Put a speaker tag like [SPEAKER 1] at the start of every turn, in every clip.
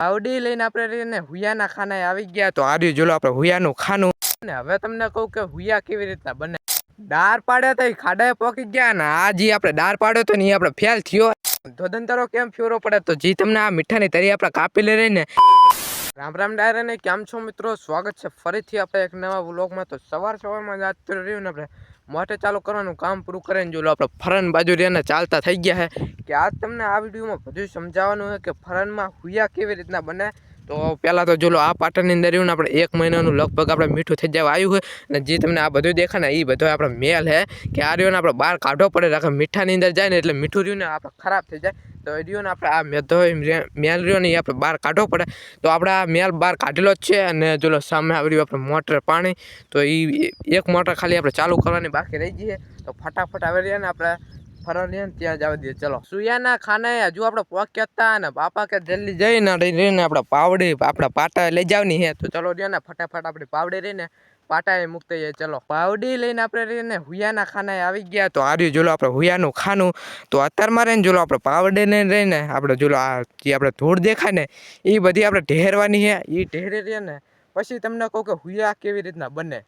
[SPEAKER 1] પાવડી લઈને આપણે રહીને હુયાના ખાનાએ આવી ગયા તો આર્યું, જોલો આપણે હુયાનું ખાનું. ને હવે તમને કહું કે હુયા કેવી રીતના બને. દાર પાડ્યા તો ખાડાએ પોકી ગયા ને આ જે આપણે દાર પાડ્યો તો ને એ આપણે ફેલ થયો. ધોધંતરો કેમ ફ્યુરો પડે તો જે તમને આ મીઠાની તરી આપણે કાપી લઈ રહીને. રામ રામ ડાયરા ને કેમ છો મિત્રો? સ્વાગત છે ફરીથી આપણે એક નવા વ્લોગમાં. તો સવાર સવારમાં જ આજ રહ્યું ને આપણે મોટે ચાલુ કરવાનું કામ પૂરું કરીને જો આપણે ફરન બાજુ રહીને ચાલતા થઈ ગયા છે કે આજ તમને આ વિડીયોમાં બધું સમજાવવાનું છે કે ફરનમાં હુયા કેવી રીતના બને? તો પહેલાં તો જોલો આ પાટણની અંદર રહ્યું ને આપણે એક મહિનાનું લગભગ આપણે મીઠું થઈ જવા આવ્યું છે. અને જે તમને આ બધું દેખાય ને એ બધો આપણો મેલ છે કે આ રહ્યો ને, આપણે બહાર કાઢવો પડે રાખે મીઠાની અંદર જાય ને, એટલે મીઠું રહ્યું ને આપણે ખરાબ થઈ જાય. તો રહ્યો ને, આપણે આ મેધો મેલ રહ્યો ને એ આપણે બહાર કાઢવો પડે. તો આપણે આ મેલ બહાર કાઢેલો જ છે અને જોલો સામે આવ્યું આપણે મોટર પાણી. તો એ એક મોટર ખાલી આપણે ચાલુ કરવાની બાકી રહી જઈએ તો ફટાફટ આવી રહ્યા ને, આપણે ફરવા ને ત્યાં જવા દઈએ ચલો. સુયાના ખાને હજુ આપણે પહોંચ્યા હતા ને બાપા કે જલ્દી જઈને રહીને આપણે પાવડી આપણા પાટા લઈ જવાની હે. તો ચલો રહ્યા ને ફટાફટ આપણે પાવડી રહીને પાટાએ મૂકતા જઈએ, ચલો. પાવડી લઈને આપણે રહીને હુયાના ખાનાએ આવી ગયા, તો આર્યું જોલો આપણે હુયાનું ખાનું. તો અત્યારમાં રહીને જોલો આપણે પાવડીને રહીને આપણે જોલો આ જે આપણે ધૂળ દેખાય ને એ બધી આપણે ઢેરવાની છે એ ઢેરી રહીએ ને, પછી તમને કહું કે હુયા કેવી રીતના બને?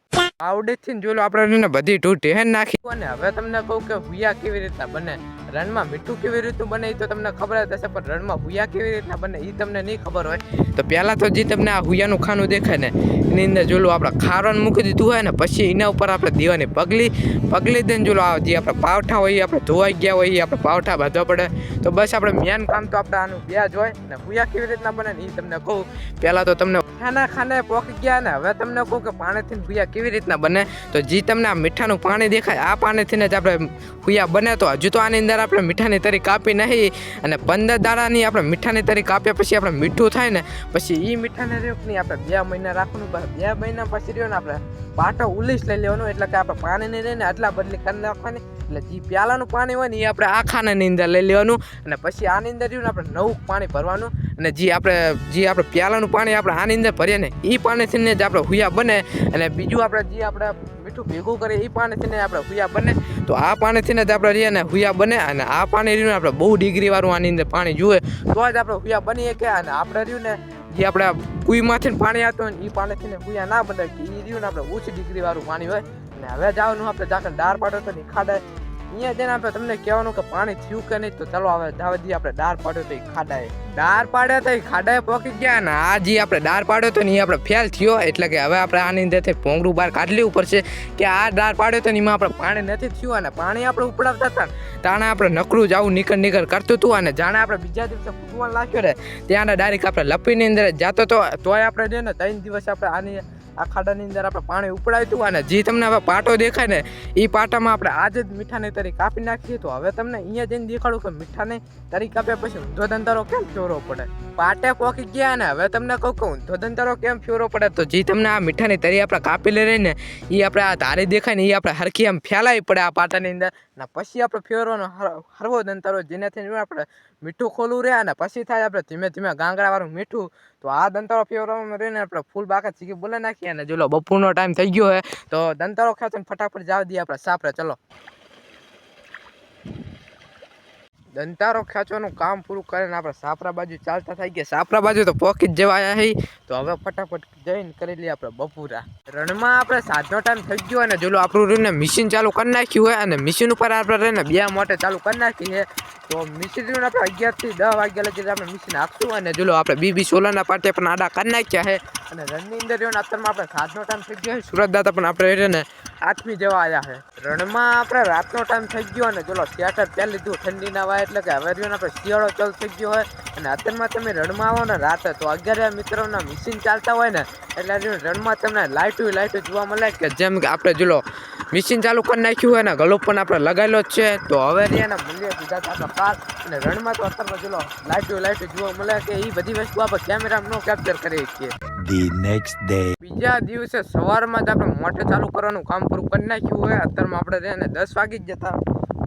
[SPEAKER 1] પાવડેથી જોલો આપણે બધી ધૂળ હે નાખી. અને હવે તમને કહું કે હુયા કેવી રીતના બને? રણમાં મીઠું કેવી રીતનું બને એ તો તમને ખબર જ હશે, પણ રણમાં હુયા કેવી રીતના બને એ તમને નહીં ખબર હોય. તો પહેલાં તો જે તમને આ હુયાનું ખાનું દેખાય ને, એની અંદર જોલું આપણે ખારણ મૂકી દીધું હોય ને, પછી એના ઉપર આપણે દીવાની પગલી પગલી દઈને જોલો આ જે આપણે પાવઠા હોય આપણે ધોવાઈ ગયા હોય, એ આપણે પાવઠા બાંધવા પડે. તો બસ આપણે મેન કામ તો આપણે આનું વ્યાજ હોય ને, હુયા કેવી રીતના બને એ તમને કહું. પહેલાં તો તમને ખાના ખાને પોકી ગયા ને, હવે તમને કહું કે પાણીથી ભૂયા કેવી રીતના બને? તો જે તમને આ મીઠાનું પાણી દેખાય, આ પાણીથી જ આપણે ભૂયા બને તો હજુ તો આની અંદર આપણે મીઠાની તરી કાપી નહીં અને પંદર દાડાની આપણે મીઠાની તરી કાપ્યા પછી આપણે મીઠું થાય ને, પછી એ મીઠાને રહ્યું નહીં આપણે બે મહિના રાખવાનું બે મહિના પછી રહ્યો ને આપણે પાટો ઉલીસ લઈ લેવાનું, એટલે કે આપણે પાણી નહીં રહીને આટલા બદલી કરી નાખવાની. એટલે જે પ્યાલાનું પાણી હોય ને એ આપણે આ ખાનાની અંદર લઈ લેવાનું અને પછી આની અંદર રહ્યું ને આપણે નવું પાણી ભરવાનું. અને જે આપણે જે આપણે પ્યાલાનું પાણી આપણે આની અંદર ભરીએ ને એ પાણીથી જ આપણે હુયા બને. અને બીજું આપણે જે આપણે મીઠું ભેગું કરીએ એ પાણીથી આપણે હુયા બને. તો આ પાણીથીને જ આપણે રહીએ ને હુયા બને અને આ પાણી રહ્યું ને આપણે બહુ ડિગ્રીવાળું આની અંદર પાણી જુએ. તો જ આપણે હુયા બનીએ કે અને આપણે રહ્યું ને, જે આપણે કુઈમાંથી પાણી આવતું હોય ને એ પાણીથી હુયા ના બને. એ રહ્યું ને આપણે ઓછી ડિગ્રીવાળું પાણી હોય. અને હવે જવાનું આપણે જાકર દાળ પાડો તો ખાડાય અહીંયા જઈને આપણે તમને કહેવાનું કે પાણી થયું કે નહીં, તો ચાલો હવે દઈએ આપણે ડાર પાડ્યો તો એ ખાડાએ. ડાર પાડ્યો તો એ ખાડાએ પોકી ગયા ને આ જે આપણે ડાર પાડ્યો તો ને એ આપણે ફેલ થયો. એટલે કે હવે આપણે આની અંદરથી ભોંગળું બહાર કાઢી લેવું પડશે કે આ ડાર પાડ્યો તો એમાં આપણે પાણી નથી થયું અને પાણી આપણે ઉપડાવતા હતા તાણે આપણે નકરું જવું નીકળ નીકળ કરતું હતું અને જાણે આપણે બીજા દિવસે ફૂટવા લાગ્યો ને ત્યાં ડાયરેક્ટ આપણે લપીની અંદર જતો તો તોય આપણે છે ને ત્રણ દિવસ આપણે આની આ ખાડાની અંદર આપણે પાણી ઉપડાયું હતું અને જે તમને હવે પાટો દેખાય ને એ પાટામાં આપણે આજે જ મીઠાની તરી કાપી નાખીએ. તો હવે તમને અહીંયા જઈને દેખાડું કે મીઠાની તરી કાપ્યા પછી ઊંધો ધંધારો કેમ ફેરવો પડે? પાટે કોકી ગયા ને હવે તમને કહું કે ઊંધો ધંધારો કેમ ફેરવો પડે? તો જે તમને આ મીઠાની તરી આપણે કાપી લે ને એ આપણે આ ધારી દેખાય ને એ આપણે હરખી આમ ફેલાવી પડે આ પાટાની અંદર. ને પછી આપણે હર- હરવો ધંધારો જેનાથી આપણે મીઠું ખોલું રહે અને પછી થાય આપણે ધીમે ધીમે ગાંગડાવાળું મીઠું, તો આ દંતારો ફેરવામાં રહીને આપણે ફૂલ બાકા ચીકી બોલે નાખીએ અને જો બપોરનો ટાઈમ થઈ ગયો હે, તો દંતારો ખેંચીને ફટાફટ જવા દઈએ આપણે સાપરે, ચલો. દંતારો ખેંચવાનું કામ પૂરું કરીને આપણે સાપરા બાજુ ચાલતા થઈ ગયા. સાપરા બાજુ તો પોકી જ જવા આવ્યા હી. તો હવે ફટાફટ જઈને કરી લઈએ આપણે બપોરા. રણમાં આપણે સાંજનો ટાઈમ થઈ ગયો અને જોલો આપણું રહીને મશીન ચાલુ કરી નાખ્યું હોય અને મશીન ઉપર આપણે રહીને બે મોટે ચાલુ કરી નાખી છે. તો મશીન આપણે અગિયાર અગિયારથી દસ વાગ્યા લગી આપણે મશીન નાખશું અને જોલો આપણે બીબી સોલાના પાટે પણ આડા કરી નાખ્યા છે. અને રનની અંદર રહ્યો અત્યારમાં આપણે સાંજનો ટાઈમ થઈ ગયો છે. સુરત દાતા પણ આપણે રહીને આઠમી જવા આવ્યા છે. રણમાં આપણે રાતનો ટાઈમ થઈ ગયો અને ચલો થિયેટર પહેરી લીધું ઠંડીના વાય એટલે કે હવે રહ્યો આપણે શિયાળો ચાલુ થઈ ગયો હોય અને અત્યારમાં તમે રણમાં આવો ને રાતે તો અગિયાર મિત્રોના મિશીન ચાલતા હોય ને એટલે રણમાં તમને લાઇટું લાઇટું જોવા મળે કે જેમ કે આપણે જોલો મિશીન ચાલુ કરી નાખ્યું હોય ને ગલો પણ આપણે લગાવેલો જ છે. તો હવે રહ્યા ને મૂલ્ય સીધા આપણા પાર અને રણમાં તો અત્યારમાં જોલો લાઇટું લાઇટું જોવા મળે કે એ બધી વસ્તુ આપણે કેમેરામાં ન કેપ્ચર કરી શકીએ
[SPEAKER 2] the next day.
[SPEAKER 1] બીજા દિવસે સવારમાં જ આપણે મોટર ચાલુ કરવાનું કામ પૂરું કરી નાખ્યું હોય, અત્યારમાં આપણે રહે ને દસ વાગી જ જતા.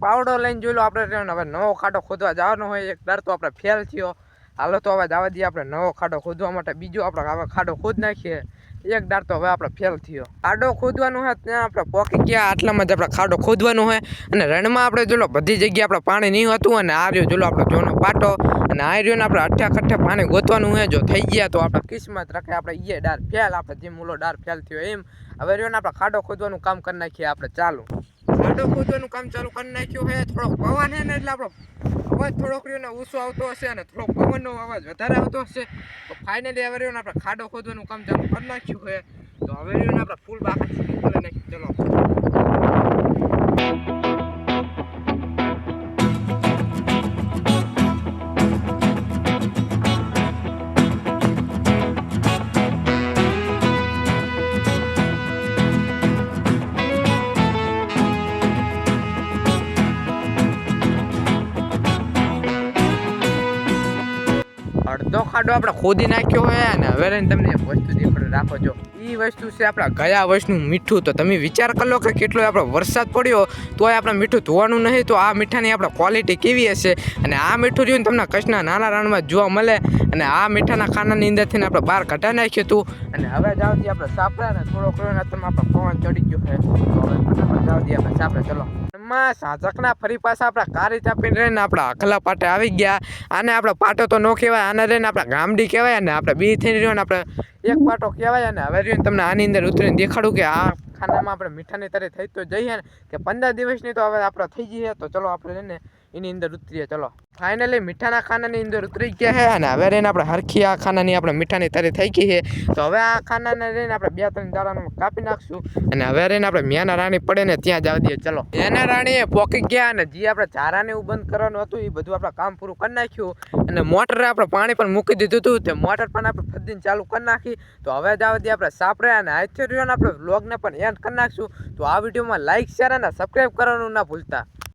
[SPEAKER 1] પાવડો લઈને જોઈ લો, આપણે રહે હવે નવો ખાડો ખોદવા જવાનો હોય. એક ડર તો આપણે ફેલ થયો. હાલો તો હવે જવા દઈએ આપણે નવો ખાડો ખોદવા માટે. બીજો આપણે હવે ખાડો ખોદ નાખીએ. એક દાર તો હવે આપણે ફેલ થયો. ખાડો ખોદવાનું હોય ત્યાં આપણે પોકી ગયા, આટલામાં જ આપણે ખાડો ખોદવાનું હોય. અને રણમાં આપણે જોલો બધી જગ્યાએ આપણે પાણી નહીં હતું અને આ રહ્યો જોલો આપણે જોનો પાટો. અને આ રહ્યો ને આપણે અઠ્ઠા ખઠ્ઠે પાણી ગોતવાનું હોય, જો થઈ ગયા તો આપણે કિસ્મત રાખે આપણે ઈએ ડાર ફેલ, આપણે જેમ ઓલો ડાર ફેલ થયો એમ. હવે રહ્યો આપણે ખાડો ખોદવાનું કામ કરી નાખીએ આપણે, ચાલુ. ખાડો ખોદવાનું કામ ચાલુ કરી નાખ્યું છે. થોડોક પવન છે ને એટલે આપણો અવાજ થોડોક રહ્યો ને આવતો હશે અને થોડોક પવનનો અવાજ વધારે આવતો હશે. તો ફાઇનલી હવે રહ્યો ને આપણે ખાડો ખોદવાનું કામ ચાલુ કરી નાખ્યું છે. તો હવે રહ્યો ને આપણે ફૂલ બાકી કરી નાખ્યું ચલો. ખાડો આપણે ખોદી નાખ્યો હોય અને હવે તમને વસ્તુ દેખાડો રાખો છો એ વસ્તુ છે આપણા ગયા વર્ષનું મીઠું. તો તમે વિચાર કરી કે કેટલો આપણો વરસાદ પડ્યો, તોય આપણે મીઠું ધોવાનું નહીં, તો આ મીઠાની આપણે ક્વોલિટી કેવી હશે? અને આ મીઠું જોઈને ને તમને કચ્છના નાના રણમાં જોવા મળે. અને આ મીઠાના ખાનાની અંદરથી આપણે બહાર કાઢી નાખ્યું હતું અને હવે જાવથી આપણે સાપડા ને થોડો ઘણો આપણે પવન ચડી ગયો છે. તો જાવથી આપણે સાપડા. ચલો. એમાં સાચકના ફરી પાછા આપણા કારી ચાપીને રહીને આપણા અખલા પાટે આવી ગયા. આને આપણે પાટો તો ન કહેવાય, આને રહીને આપણા ગામડી કહેવાય અને આપણે બી થઈને રહ્યો ને આપણે એક પાટો કહેવાય અને હવે રહ્યો તમને આની અંદર ઉતરીને દેખાડું કે આ ખાનામાં આપણે મીઠાની તરે થઈ તો જઈએ ને, કે પંદર દિવસની તો હવે આપણે થઈ જઈએ તો ચલો આપણે રહીને એની અંદર ઉતરીએ ચલો. ફાઇનલી મીઠાના ખાનાની અંદર ઉતરી ગયા છે અને હવે રહીને આપણે હરખી આ ખાનાની આપણે મીઠાની તરી થઈ ગઈ છે તો હવે આ ખાનાને રહીને આપણે બે ત્રણ દાડાનું કાપી નાખશું અને હવે રહીને આપણે મેના રાણી પડે ને ત્યાં જવા દઈએ ચલો. મ્યાના રાણીએ પોકી ગયા અને જે આપણે ઝારાને એવું બંધ કરવાનું હતું એ બધું આપણે કામ પૂરું કરી નાખ્યું અને મોટરે આપણે પાણી પણ મૂકી દીધું હતું. તે મોટર પણ આપણે ફરીને ચાલુ કરી નાખી. તો હવે જવા દઈએ આપણે સાપરે અને આજથી આપણે વ્લોગને પણ એન્ડ કરી નાખશું. તો આ વિડીયોમાં લાઇક શેર અને સબસ્ક્રાઈબ કરવાનું ના ભૂલતા.